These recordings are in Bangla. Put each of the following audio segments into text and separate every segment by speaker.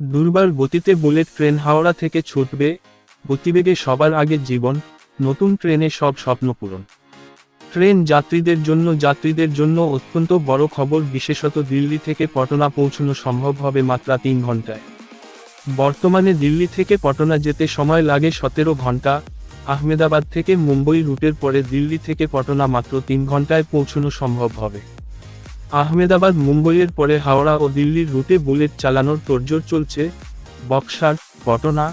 Speaker 1: দুর্বার গতিতে বুলেট ট্রেন হাওড়া থেকে ছুটবে, গতিবেগে সবার আগে জীবন, নতুন ট্রেনে সব স্বপ্ন পূরণ। ট্রেন যাত্রীদের জন্য যাত্রীদের জন্য অত্যন্ত বড় খবর, বিশেষত দিল্লি থেকে পটনা পৌঁছানো সম্ভব হবে মাত্র তিন ঘন্টায়। বর্তমানে দিল্লি থেকে পটনা যেতে সময় লাগে সতেরো ঘণ্টা আহমেদাবাদ থেকে মুম্বই রুটের পরে দিল্লি থেকে পটনা মাত্র তিন ঘন্টায় পৌঁছানো সম্ভব হবে। আহমেদাবাদ মুম্বইয়ের পরে হাওড়া ও দিল্লির রুটে বুলেট চালানোর তোড়জোড় চলছে। বক্সার, পটনা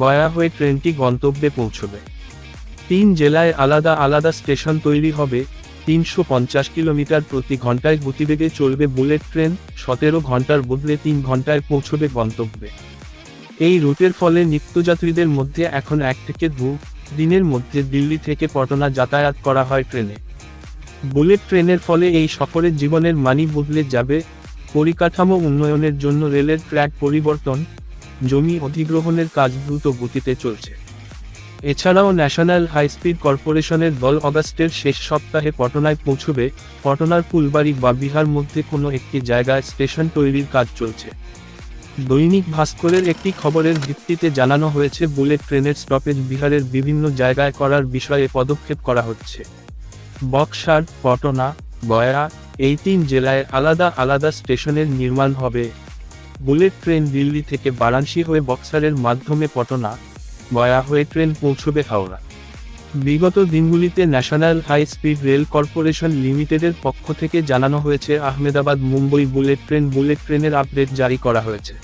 Speaker 1: গয়া হয়ে ট্রেনটি গন্তব্যে পৌঁছবে। তিন জেলায় আলাদা আলাদা স্টেশন তৈরি হবে। তিনশো পঞ্চাশ কিলোমিটার প্রতি ঘন্টায় গতিবেগে চলবে বুলেট ট্রেন, সতেরো ঘণ্টার বদলে তিন ঘন্টায় পৌঁছবে গন্তব্যে। এই রুটের ফলে নিত্যযাত্রীদের মধ্যে এখন এক থেকে দু দিনের মধ্যে দিল্লি থেকে পটনা যাতায়াত করা হয় ট্রেনে। বুলেট ট্রেনের ফলে এই সফরের জীবনের মানি বদলে যাবে। পরিকাঠামো উন্নয়নের জন্য রেলের ট্র্যাক পরিবর্তন, জমি অধিগ্রহণের কাজ দ্রুত গতিতে চলছে। এছাড়াও ন্যাশনাল হাইস্পিড কর্পোরেশনের দল অগাস্টের শেষ সপ্তাহে পটনায় পৌঁছবে। পটনার ফুলবাড়ি বা বিহার মধ্যে কোনো একটি জায়গায় স্টেশন তৈরির কাজ চলছে। দৈনিক ভাস্করের একটি খবরের ভিত্তিতে জানানো হয়েছে, বুলেট ট্রেনের স্টপেজ বিহারের বিভিন্ন জায়গায় করার বিষয়ে পদক্ষেপ করা হচ্ছে। বক্সার, পটনা, গয়া, এই তিন জেলায় আলাদা আলাদা স্টেশনের নির্মাণ হবে। বুলেট ট্রেন দিল্লি থেকে বারাণসী হয়ে বক্সারের মাধ্যমে পটনা, গয়া হয়ে ট্রেন পৌঁছবে হাওড়া। বিগত দিনগুলিতে national high speed rail corporation লিমিটেডের পক্ষ থেকে জানানো হয়েছে Ahmedabad Mumbai bullet train, bullet ট্রেনের আপডেট জারি করা হয়েছে।